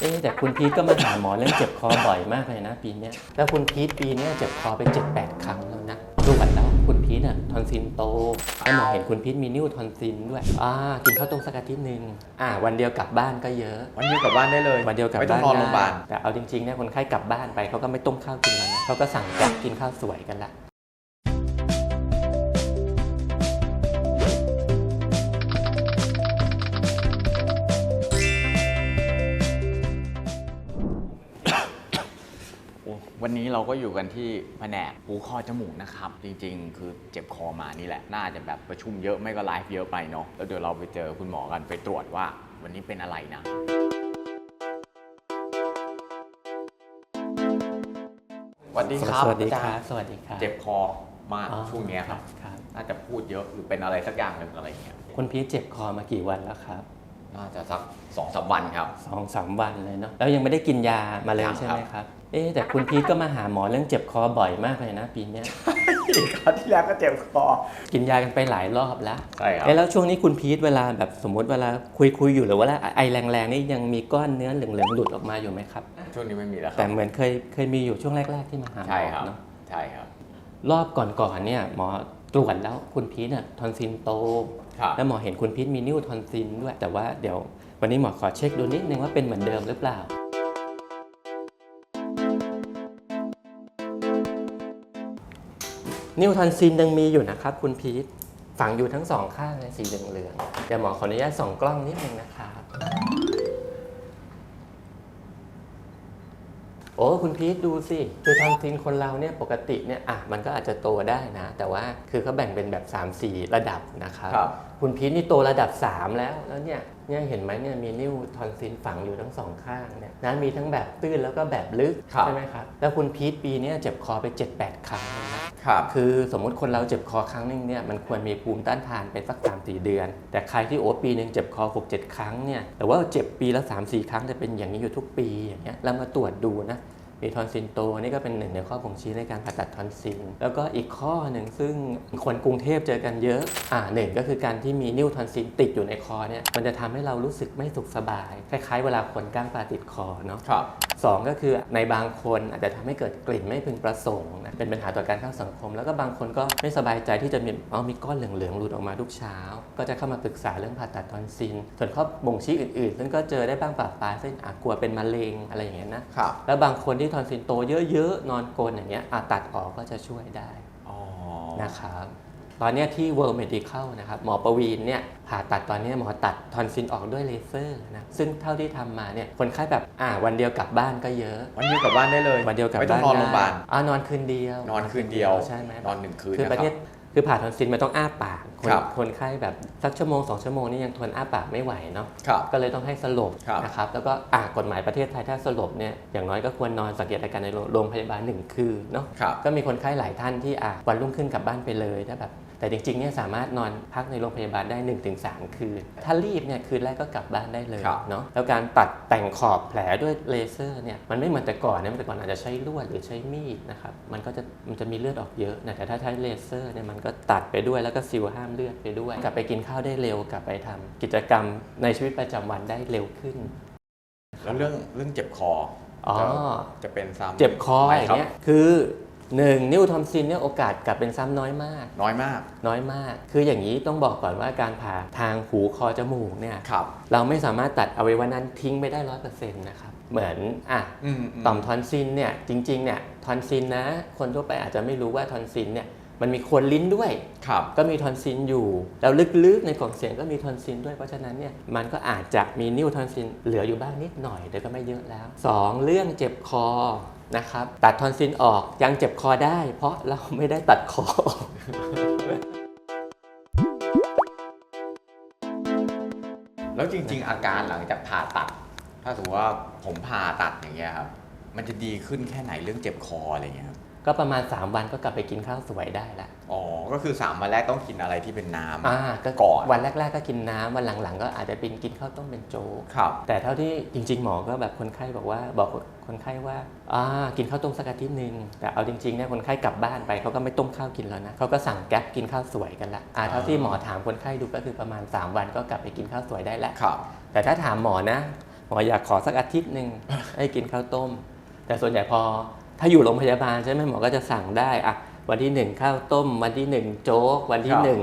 เอ๊ะแต่คุณพีทก็มาหาหมอเรื่องเจ็บคอบ่อยมากเลยนะ ปีเนี้ยแล้วคุณพีทปีเนี้ยเจ็บคอไป7จ็ดแปดครั้งแล้วนะตรวจแล้วคุณพีทอะทอนซิลโตแล้วหมอเห็นคุณพีทมีนิ้วทอนซิลด้วยอ่ากินข้าวต้มสักอาทิตย์หนึ่งอ่าวันเดียวกลับบ้านก็เยอะ วันเดียวกลับบ้านได้เลย วันเดียวกลับไม่ต้อบ้างนนอนโรงพยาบาลได้แต่เอาจริงๆเนี่ยคนไข้กลับบ้านไปเขาก็ไม่ต้มข้าวกินแล้วนะเขาก็สั่งแกร็บกินข้าวสวยกันละ วันนี้เราก็อยู่กันที่แผนกหูคอจมูกนะครับ จริงๆ คือเจ็บคอมานี่แหละ น่าจะแบบประชุมเยอะไม่ก็ไลฟ์เยอะไปเนาะแล้วเดี๋ยวเราไปเจอคุณหมอกันไปตรวจว่า วันนี้เป็นอะไรนะสวัสดีครับสวัสดีอาคจารัรบย์สวัสดีครับ เจ็บคอมากอ๋อช่วงเนี้ยครับ ครับ น่าจะพูดเยอะหรือเป็นอะไรสักอย่างหนึ่งอะไรอย่างเงี้ยคุณพีทเจ็บคอมากี่วันแล้วครับน่าจะสักสองสามวันครับ สองสามวันเลยเนาะ แล้วยังไม่ได้กินยามาเลยยังใช่ไหมครับครับ เอ๊ะแต่คุณพีทก็มาหาหมอเรื่องเจ็บคอบ่อยมากเลยนะปีเนี้ยคราวที่แล้วก็เจ็บคอ กินยากันไปหลายรอบแล้วใช่ครับ เอ๊ะแล้วช่วงนี้คุณพีทเวลาแบบสมมติเวลาคุยคุยๆอยู่หรือว่าไอแรงๆนี่ยังมีก้อนเนื้อเหลืองๆหลุดออกมาอยู่ไหมครับ ช่วงนี้ไม่มีแล้วคแต่รับ เหมือนเคยเคยมีอยู่ช่วงแรก ๆที่มาหาหมใช่อครับเนาะใช่ครับ รอบก่อนๆเนี่ยหมอตรวจแล้วคุณพีทเนี่ยทอนซิลโต ครับ แล้วหมอเห็นคุณพีทมีนิ้วทอนซิลด้วย แต่ว่าเดี๋ยววันนี้หมอขอเช็คดูนิดนึงว่าเป็นเหมือนเดิมหรือเปล่า นิ้วทอนซิลยังมีอยู่นะครับคุณพีทฝังอยู่ทั้งสองข้างเลยสีเหลืองๆเดี๋ยวหมอขออนุญาตส่องกล้องนิดนึงนะครับ โอ้คุณพีทดูสิคือทอนซิลคนเราเนี่ยปกติเนี่ยอะมันก็อาจจะโตได้นะ แต่ว่าคือเขาแบ่งเป็นแบบ 3-4 ระดับนะครับ ครับ คุณพีทนี่โตระดับ 3 แล้วแล้วเนี่ย เนี่ยเห็นไหมเนี่ยมีนิ้วทอนซิลฝังอยู่ทั้งสองข้างเนี่ยนะมีทั้งแบบตื้นแล้วก็แบบลึกครับ ใช่ไหมครับแล้วคุณพีทปีเนี้ยเจ็บคอไป 7-8 ครั้งแล้วนะครับ คือสมมุติคนเราเจ็บคอครั้งหนึงเนี่ยมันควรมีภูมิต้านทานไปสัก 3-4 เดือน แต่ใครที่โอ้ปีหนึ่งเจ็บคอ 6-7 ครั้งเนี่ยแต่ว่าเจ็บปีละ3-4 ครั้งจะเป็นอย่างนี้อยู่ทุกปีอย่างเงี้ยแล้วมาตรวจดูนะ มีทอนซิลโตนี่ก็เป็นหนึ่งในข้อบ่งชี้ในการผ่าตัดทอนซิลแล้วก็อีกข้อหนึ่งซึ่งคนกรุงเทพเจอกันเยอะอ่าหนึ่งก็คือการที่มีนิ้วทอนซิลติดอยู่ในคอเนี่ยมันจะทำให้เรารู้สึกไม่สุขสบาย คล้ายๆ เวลาคนก้างปลาติดคอเนาะครับสองก็คือในบางคนอาจจะทำให้เกิดกลิ่นไม่พึงประสงค์นะเป็นปัญหาต่อการเข้าสังคม แล้วก็บางคนก็ไม่สบายใจที่จะมีเอามีก้อนเหลืองๆหลุดออกมาทุกเช้า ก็จะเข้ามาปรึกษาเรื่องผ่าตัดทอนซิลส่วนข้อบ่งชี้อื่นๆ ซึ่งก็เจอได้บ้างปะปลายเช่นอะกลัวเป็นมะเร็งอะไรอย่างเงี้ยนะครับแล้วบางคนที่ทอนซิลโตเยอะๆ นอนกรนอย่างเงี้ยอาตัดออกก็จะช่วยได้อ๋อนะครับตอนเนี้ยที่ World Medical นะครับหมอประวีนเนี่ยผ่าตัดตอนเนี้ยหมอตัดทอนซิลออกด้วยเลเซอร์นะซึ่งเท่าที่ทำมาเนี่ยคนไข้แบบอ่าวันเดียวกลับบ้านก็เยอะ วันเดียวกลับบ้านได้เลยวันเดียวกลับไม่ต้อบ้างนนอนโรงพยาบาลได้อ่านอนคืนเดียวนอนคืนเดียวใช่ไหมนอนหนึ่งคืนคือนะประคเทรัศบ คือผ่าทอนซิลมันต้องอ้าปากคนครับคนไข้แบบสักชั่วโมงสองชั่วโมงนี่ยังทนอ้าปากไม่ไหวเนาะครับก็เลยต้องให้สลบครับ นะครับแล้วก็อ่ากฎหมายประเทศไทยถ้าสลบเนี่ยอย่างน้อยก็ควรนอนสังเกตอาการในโรงพยาบาลหนึ่งคืนเนาะ ครับ ก็มีคนไข้หลายท่านที่อะวันรุ่งขึ้นกลับบ้านไปเลยถ้าแบบ แต่จริงๆเนี่ยสามารถนอนพักในโรงพยาบาลได้ 1-3 คืน ถ้ารีบเนี่ยคืนแรกก็กลับบ้านได้เลยครับเนาะแล้วการตัดแต่งขอบแผลด้วยเลเซอร์เนี่ยมันไม่เหมือนแต่ก่อนนะแต่ก่อนอาจจะใช้ลวดหรือใช้มีดนะครับมันก็จะมันจะมีเลือดออกเยอะนะแต่ถ้าใช้เลเซอร์เนี่ยมันก็ตัดไปด้วยแล้วก็ซิลห้ามเลือดไปด้วย กลับไปกินข้าวได้เร็วกลับไปทำกิจกรรมในชีวิตประจำวันได้เร็วขึ้น แล้วเรื่องเรื่องเจ็บคออ๋อจะจะเป็นซ้ำเจ็บคอไหมอย่างรับเงี้ยคือ หนึ่งนิ้วทอมซินเนี่ยโอกาสกลับเป็นซ้ำน้อยมาก น้อยมาก น้อยมาก คืออย่างนี้ต้องบอกก่อนว่าการผ่าทางหูคอจมูกเนี่ยครับ เราไม่สามารถตัดอวัยวะนั้นทิ้งไปได้ร้อยเปอร์เซ็นต์นะครับ เหมือนอะอืมต่อมทอนซิลเนี่ยจริงๆเนี่ยทอนซิลนะ คนทั่วไปอาจจะไม่รู้ว่าทอนซิลเนี่ยมันมีโคนลิ้นด้วย ครับ ก็มีทอนซิลอยู่ แล้วลึกๆในกล่องเสียงก็มีทอนซิลด้วยเพราะฉะนั้นเนี่ยมันก็อาจจะมีนิ้วทอนซิลเหลืออยู่บ้างนิดหน่อยแต่ก็ไม่เยอะแล้ว 2. เรื่องเจ็บคอ นะครับ ตัดทอนซิลออกยังเจ็บคอได้ เพราะเราไม่ได้ตัดคอแล้วจริง ๆ อาการหลังจากผ่าตัด ถ้าสมมติว่าผมผ่าตัดอย่างเงี้ยครับ มันจะดีขึ้นแค่ไหนเรื่องเจ็บคออะไรเงี้ยครับ ก็ประมาณ 3 วันก็กลับไปกินข้าวสวยได้ละอ๋อ ก็คือ 3 วันแรกต้องกินอะไรที่เป็นน้ำอ่าก็ก่อนวันแรก ๆ ก็กินน้ำวันหลังๆ ก็อาจจะเป็นกินข้าวต้มเป็นโจ๊กครับ แต่เท่าที่จริง ๆ หมอก็แบบคนไข้บอกว่าบอกคนไข้ว่าอ่ากินข้าวต้มสักอาทิตย์หนึ่งแต่เอาจริงๆเนี่ยคนไข้กลับบ้านไปเขาก็ไม่ต้มข้าวกินแล้วนะเขาก็สั่งแก๊ปกินข้าวสวยกันละอ่าเท่าที่หมอถามคนไข้ดูก็คือประมาณ 3 วันก็กลับไปกินข้าวสวยได้แล้วครับ แต่ถ้าถามหมอนะหมออยากขอสักอาทิตย์หนึ่งให้กินข้าวต้ม แต่ส่วนใหญ่พอ ถ้าอยู่โรงพยาบาลใช่ไหมหมอก็จะสั่งได้อะวันที่หนึ่งข้าวต้ม วันที่หนึ่งโจ๊ก วันที่ครับหนึ่ง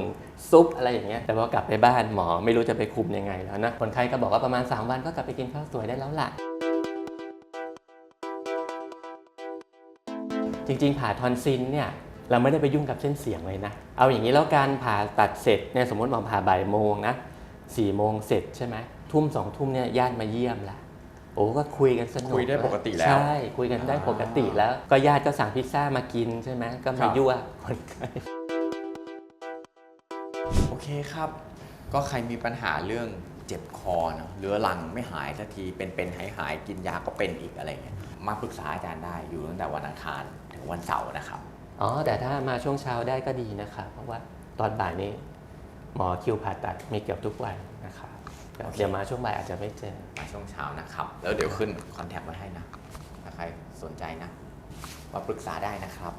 ซุปอะไรอย่างเงี้ยแต่พอกลับไปบ้านหมอไม่รู้จะไปคุมยังไงแล้วนะคนไข้ก็บอกว่าประมาณ 3 วันก็กลับไปกินข้าวสวยได้แล้วล่ะ จริงๆ ผ่าทอนซิลเนี่ยเราไม่ได้ไปยุ่งกับเส้นเสียงเลยนะ เอาอย่างนี้แล้วการผ่าตัดเสร็จเนี่ยสมมติหมอผ่าบ่ายโมงนะสี่โมงเสร็จใช่ไหมทุ่มสองทุ่มเนี่ยญาติมาเยี่ยมละ โอ้ก็คุยกันสนุกคุยได้ปกติแล้ว ใช่ คุยกันได้ปกติแล้ว ก็ญาติก็สั่งพิซซ่ามากินใช่ไหมก็ครัมาบยั่วคนไข้โอเคครับ ก็ใครมีปัญหาเรื่องเจ็บคอเนอะเรื้อรังไม่หายสักทีเป็นๆหายหายๆกินยาก็เป็นอีกอะไรเงี้ยมาปรึกษาอาจารย์ได้อยู่ตั้งแต่วันอังคารถึงวันเสาร์นะครับอ๋อแต่ถ้ามาช่วงเช้าได้ก็ดีนะคะเพราะว่าตอนบ่ายนี้หมอคิวผ่าตัดมีเกือบทุกวันนะคะ เดี๋ยวมาช่วงบ่ายอาจจะไม่เจอมาช่วงเช้านะครับ แล้วเดี๋ยวขึ้นคอนแทคไว้ให้นะถ้าใครสนใจนะ มาปรึกษาได้นะครับ